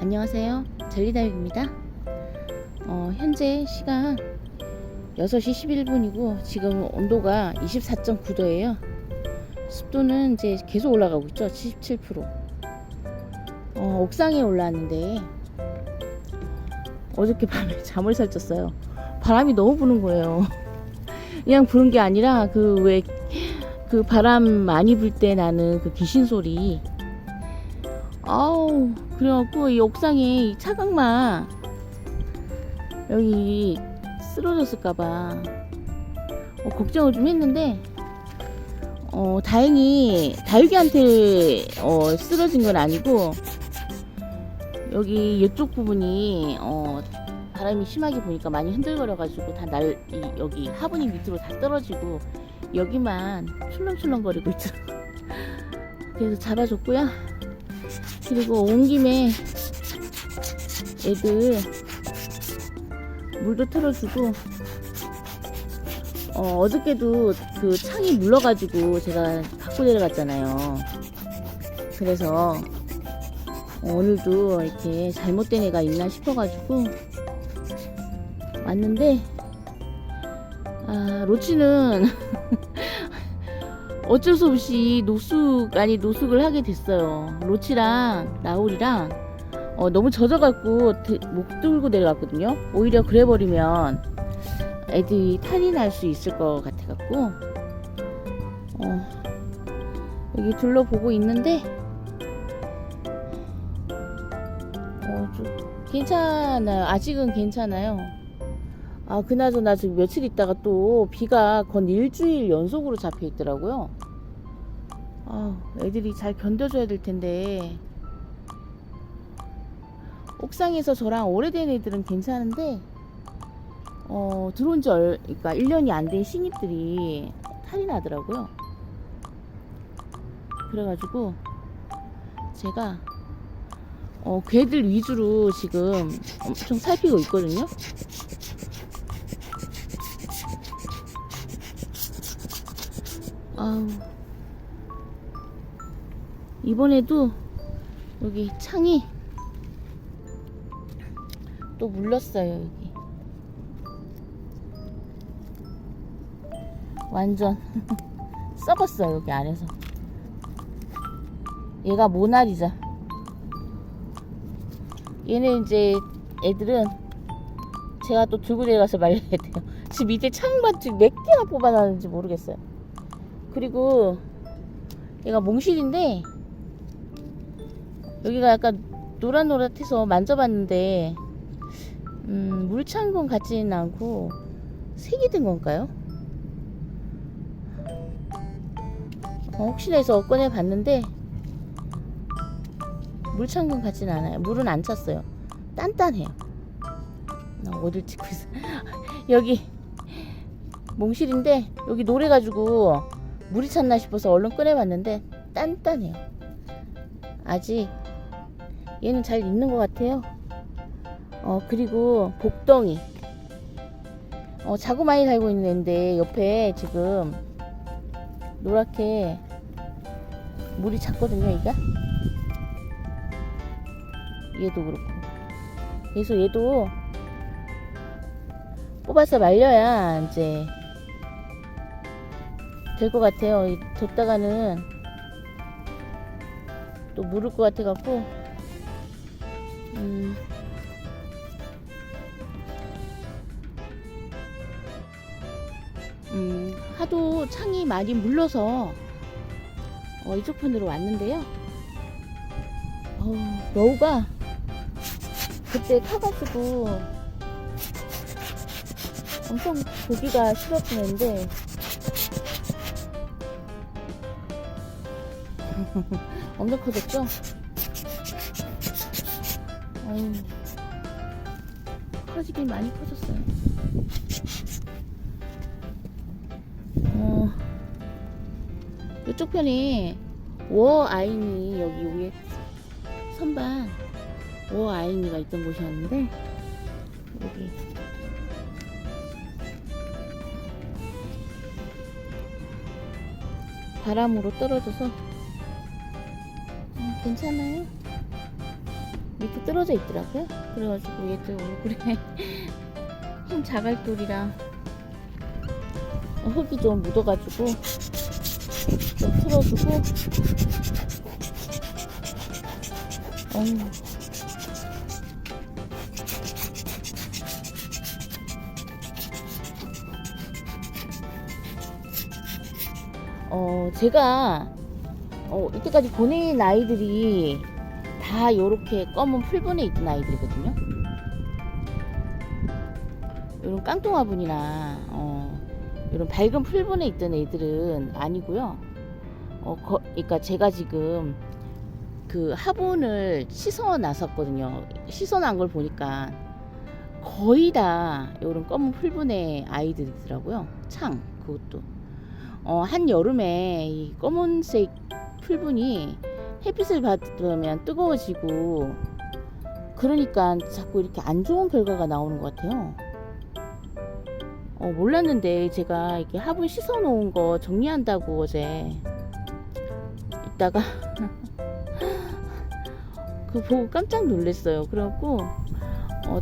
안녕하세요. 젤리다육입니다. 어, 현재 시간 6시 11분이고 지금 온도가 24.9도예요. 습도는 이제 계속 올라가고 있죠. 77%. 어, 옥상에 올라왔는데 어저께 밤에 잠을 설쳤어요. 바람이 너무 부는 거예요. 그냥 부는 게 아니라 그 왜그 바람 많이 불 때 나는 그 귀신 소리. 아우 그래갖고 이 옥상에 이 차각마 여기 쓰러졌을까봐 어, 걱정을 좀 했는데 어 다행히 다육이한테 어, 쓰러진 건 아니고 여기 이쪽 부분이 어 바람이 심하게 부니까 많이 흔들거려가지고 다 날 여기 화분이 밑으로 다 떨어지고 여기만 출렁출렁거리고 있죠. 그래서 잡아줬고요. 그리고 온 김에 애들 물도 틀어주고 어, 어저께도 그 창이 물러가지고 제가 갖고 내려갔잖아요. 그래서 오늘도 이렇게 잘못된 애가 있나 싶어가지고 왔는데 아 로치는 어쩔 수 없이 노숙 아니 노숙을 하게 됐어요. 로치랑 라울이랑 어, 너무 젖어갖고 드- 목 들고 내려갔거든요. 오히려 그래버리면 애들이 탈이 날 수 있을 것 같아갖고 어, 여기 둘러보고 있는데 어, 좀 괜찮아요. 아직은 괜찮아요. 아, 그나저나 지금 며칠 있다가 또 비가 건 일주일 연속으로 잡혀 있더라고요. 아, 애들이 잘 견뎌줘야 될 텐데. 옥상에서 저랑 오래된 애들은 괜찮은데, 어, 들어온 지 얼, 그러니까 1년이 안 된 신입들이 탈이 나더라고요. 그래가지고, 제가, 어, 걔들 위주로 지금 엄청 살피고 있거든요. 아우. 이번에도 여기 창이 또 물렀어요, 여기. 완전 썩었어요, 여기 안에서. 얘가 모나리자. 얘는 이제 애들은 제가 또 들고 내려가서 말려야 돼요. 지금 밑에 창밭 몇 개나 뽑아놨는지 모르겠어요. 그리고 얘가 몽실인데 여기가 약간 노릇노릇해서 만져봤는데 음, 물 찬 건 같지는 않고 색이 든 건가요? 어, 혹시나 해서 꺼내 봤는데 물 찬 건 같지는 않아요. 물은 안 찼어요. 단단해요. 나 어딜 찍고 있어? 여기 몽실인데 여기 노래가지고 물이 찼나 싶어서 얼른 꺼내봤는데 단단해요. 아직 얘는 잘 있는 것 같아요. 어 그리고 복덩이. 어 자구 많이 달고 있는데 옆에 지금 노랗게 물이 찼거든요, 얘가. 얘도 그렇고. 그래서 얘도 뽑아서 말려야 이제 될 것 같아요. 이- 뒀다가는 또 물을 것 같아갖고, 음, 음, 하도 창이 많이 물러서 어, 이쪽 편으로 왔는데요. 어, 여우가 그때 타가지고 엄청 보기가 싫었는데 엄청 커졌죠? 어휴, 커지긴 많이 커졌어요. 어, 이쪽 편에 워 아이니 여기 위에 선반 워 아이니가 있던 곳이었는데 여기 바람으로 떨어져서 음, 괜찮아요. 밑에 떨어져 있더라고요. 그래가지고 얘도 얼굴에 흰 자갈돌이랑 흙이 좀 묻어가지고 좀 풀어주고 어휴. 어, 제가 어, 이때까지 보낸 아이들이 다 요렇게 검은 풀분에 있던 아이들이거든요. 요런 깡통화분이나 어, 요런 밝은 풀분에 있던 애들은 아니고요. 어, 거, 그러니까 제가 지금 그 화분을 씻어 놨었거든요. 씻어 놓은 걸 보니까 거의 다 요런 검은 풀분의 아이들이더라고요. 창 그것도. 어, 한 여름에 이 검은색 풀분이 햇빛을 받으면 뜨거워지고 그러니까 자꾸 이렇게 안 좋은 결과가 나오는 것 같아요. 어, 몰랐는데 제가 이렇게 화분 씻어 놓은 거 정리한다고 어제 이따가 그 보고 깜짝 놀랐어요. 그래갖고 어,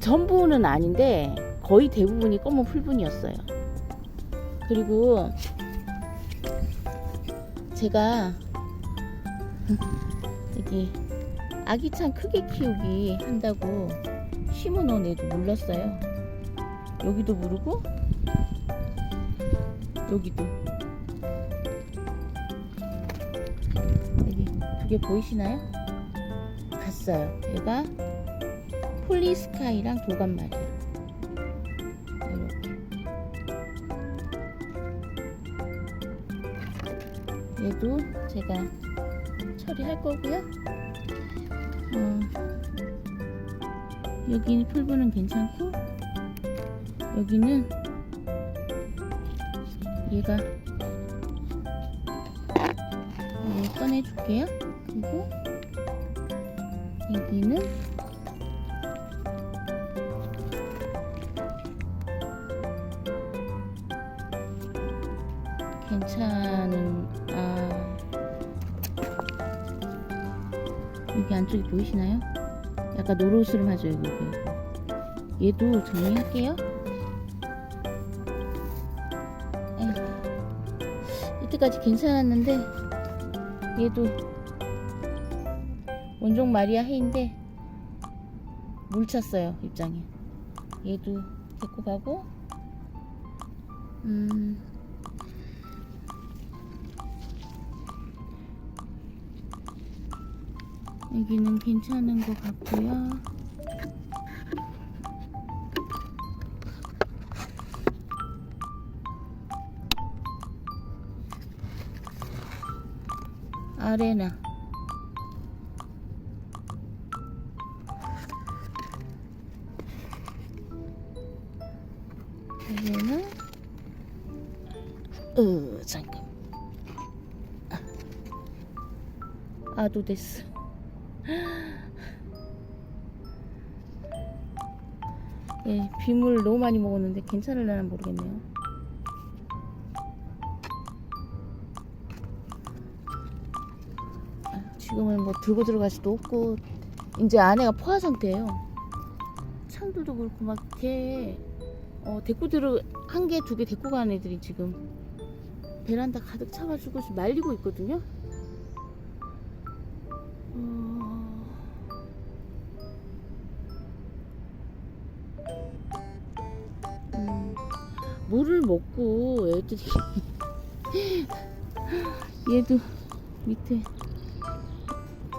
전부는 아닌데 거의 대부분이 검은 풀분이었어요. 그리고 제가 여기 아기창 크게 키우기 한다고 심어 놓은 애도 물렀어요. 여기도 무르고 여기도 여기 두 개 보이시나요? 갔어요. 얘가 폴리스카이랑 도감말이 얘도 제가 처리할 거고요. 어, 여기 풀분은 괜찮고 여기는 얘가 이거 꺼내줄게요. 그리고 여기는 괜찮은 아 여기 안쪽이 보이시나요? 약간 노로스름하죠 여기 여기. 얘도 정리할게요. 에휴, 이때까지 괜찮았는데 얘도 원종 마리아 해인데 물 찼어요 입장에. 얘도 데리고 가고 음. 여기는 괜찮은 것 같고요. 아레나 여기는 어 잠깐 아도 됐어. 예, 빗물 너무 많이 먹었는데 괜찮을려나 모르겠네요. 아, 지금은 뭐 들고 들어갈 수도 없고 이제 안에가 포화 상태예요. 창들도 그렇고 막 이렇게 어, 데리고 들어 한개 두 개 데리고 가는 애들이 지금 베란다 가득 차가지고 말리고 있거든요. 물을 먹고 애들이 얘도 밑에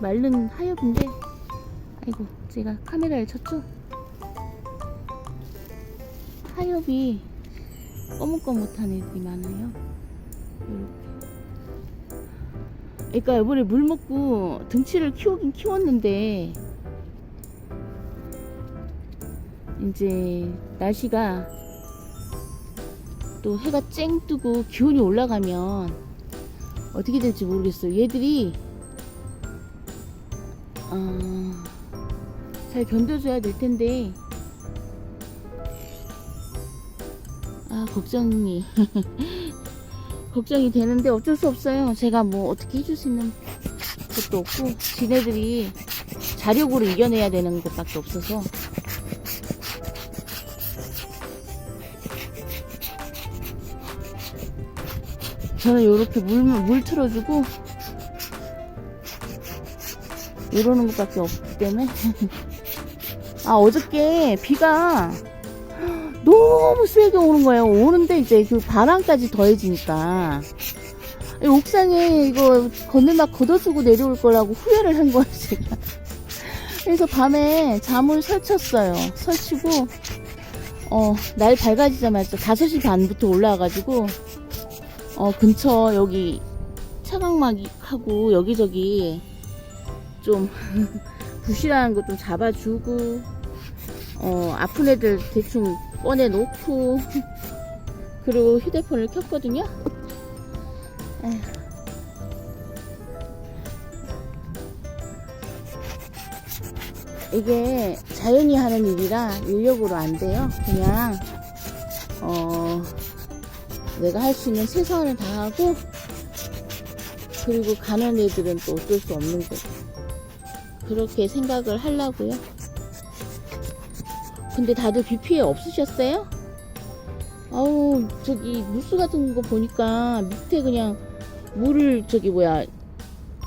마른 하엽인데 아이고 제가 카메라를 쳤죠? 하엽이 거뭇거뭇한 애들이 많아요. 이렇게. 그러니까 이번에 물 먹고 등치를 키우긴 키웠는데 이제 날씨가 또 해가 쨍 뜨고 기온이 올라가면 어떻게 될지 모르겠어요. 얘들이 어, 잘 견뎌줘야 될 텐데 아 걱정이 걱정이 되는데 어쩔 수 없어요. 제가 뭐 어떻게 해줄 수 있는 것도 없고 지네들이 자력으로 이겨내야 되는 것밖에 없어서 저는 이렇게 물, 물 틀어주고 이러는 것밖에 없기 때문에 아 어저께 비가 너무 세게 오는 거예요. 오는데 이제 그 바람까지 더해지니까. 이 옥상에 이거 건들막 걷어주고 내려올 거라고 후회를 한 거예요 제가. 그래서 밤에 잠을 설쳤어요. 설치고 어 날 밝아지자마자 5시 반부터 올라와가지고 어 근처 여기 차광막하고 여기저기 좀 부실한 거 좀 잡아주고 어 아픈 애들 대충 꺼내 놓고 그리고 휴대폰을 켰거든요. 이게 자연이 하는 일이라 인력으로 안 돼요. 그냥 어 내가 할 수 있는 최선을 다하고 그리고 가는 애들은 또 어쩔 수 없는 거고 그렇게 생각을 하려고요. 근데 다들 비 피해 없으셨어요? 아우 저기 뉴스 같은 거 보니까 밑에 그냥 물을 저기 뭐야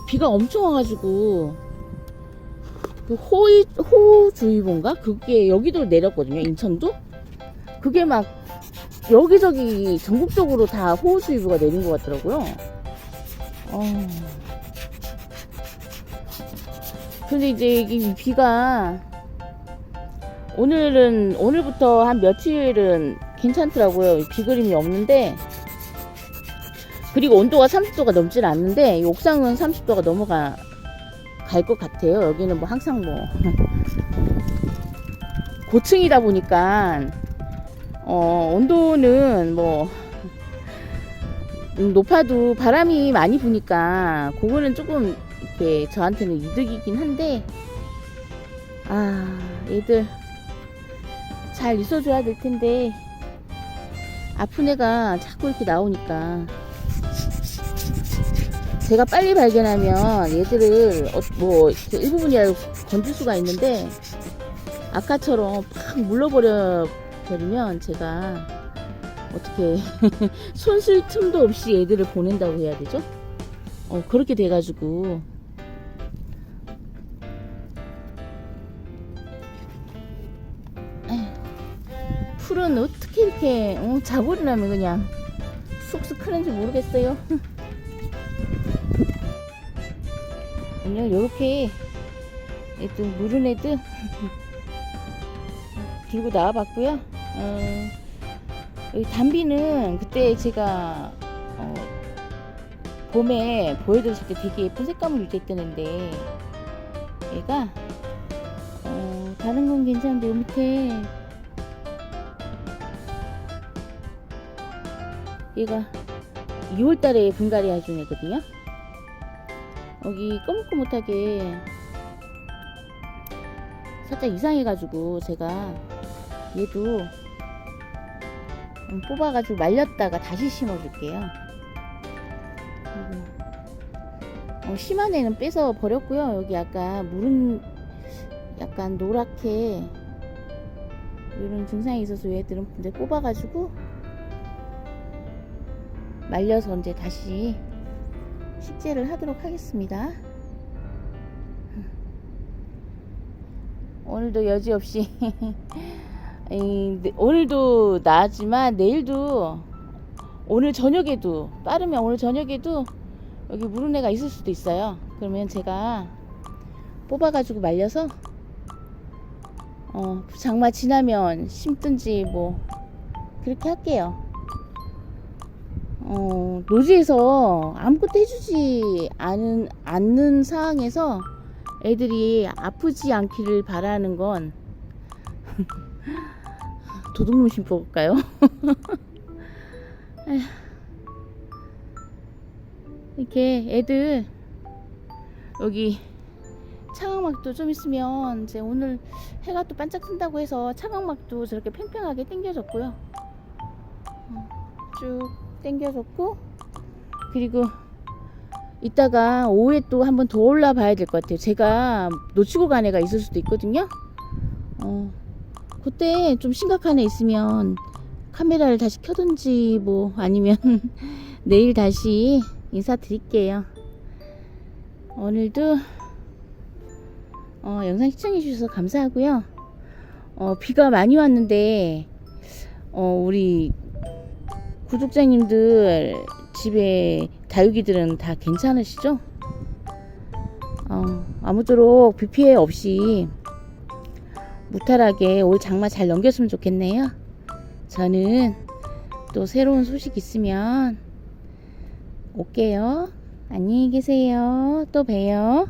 비가 엄청 와가지고 그 호의 호우주의보인가 그게 여기도 내렸거든요 인천도 그게 막 여기저기 전국적으로 다 호우주의보가 내린 것 같더라고요. 어. 근데 이제 이 비가 오늘은 오늘부터 한 며칠은 괜찮더라고요. 비 그림이 없는데 그리고 온도가 30도가 넘질 않는데 이 옥상은 30도가 넘어가 갈 것 같아요. 여기는 뭐 항상 뭐 고층이다 보니까 어 온도는 뭐 음, 높아도 바람이 많이 부니까 그거는 조금 이렇게 저한테는 이득이긴 한데 아 얘들 잘 있어줘야 될 텐데 아픈 애가 자꾸 이렇게 나오니까. 제가 빨리 발견하면 얘들을 어, 뭐 일부분이라도 건질 수가 있는데 아까처럼 팍 물러버려 버리면 제가 어떻게 손쓸 틈도 없이 애들을 보낸다고 해야 되죠? 어 그렇게 돼가지고 풀은 어떻게 이렇게 어, 자고리라면 그냥 쑥쑥 크는지 모르겠어요. 오늘 요렇게 또 물은 애들 들고 나와봤고요. 어, 담비는 그때 제가 어, 봄에 보여드렸을 때 되게 예쁜 색감을 유지했다는데 얘가 어, 다른 건 괜찮은데 요 밑에 얘가 2월달에 분갈이 해준 애거든요. 여기 꼬뭇꼬뭇하게 살짝 이상해가지고 제가 얘도 음, 뽑아가지고 말렸다가 다시 심어줄게요. 어, 심한 애는 빼서 버렸고요. 여기 약간 물은 약간 노랗게 이런 증상이 있어서 얘들은 이제 뽑아가지고 말려서 이제 다시 식재를 하도록 하겠습니다. 오늘도 여지없이 이, 네, 오늘도 나지만 내일도 오늘 저녁에도 빠르면 오늘 저녁에도 여기 물은 애가 있을 수도 있어요. 그러면 제가 뽑아가지고 말려서 어, 장마 지나면 심든지 뭐 그렇게 할게요. 어, 노지에서 아무것도 해주지 않은, 않는 상황에서 애들이 아프지 않기를 바라는 건 도둑놈 심어볼까요? 아휴. 이렇게 애들 여기 차광막도 좀 있으면 이제 오늘 해가 또 반짝 뜬다고 해서 차광막도 저렇게 팽팽하게 당겨졌고요. 어, 쭉 당겨졌고 그리고 이따가 오후에 또 한번 더 올라봐야 될 것 같아요. 제가 놓치고 간 애가 있을 수도 있거든요. 어, 그때 좀 심각한 애 있으면 카메라를 다시 켜든지 뭐 아니면 내일 다시 인사드릴게요. 오늘도 어, 영상 시청해 주셔서 감사하고요. 어, 비가 많이 왔는데 어, 우리 구독자님들 집에 다육이들은 다 괜찮으시죠? 어, 아무쪼록 비 피해 없이 무탈하게 올 장마 잘 넘겼으면 좋겠네요. 저는 또 새로운 소식 있으면 올게요. 안녕히 계세요. 또 봬요.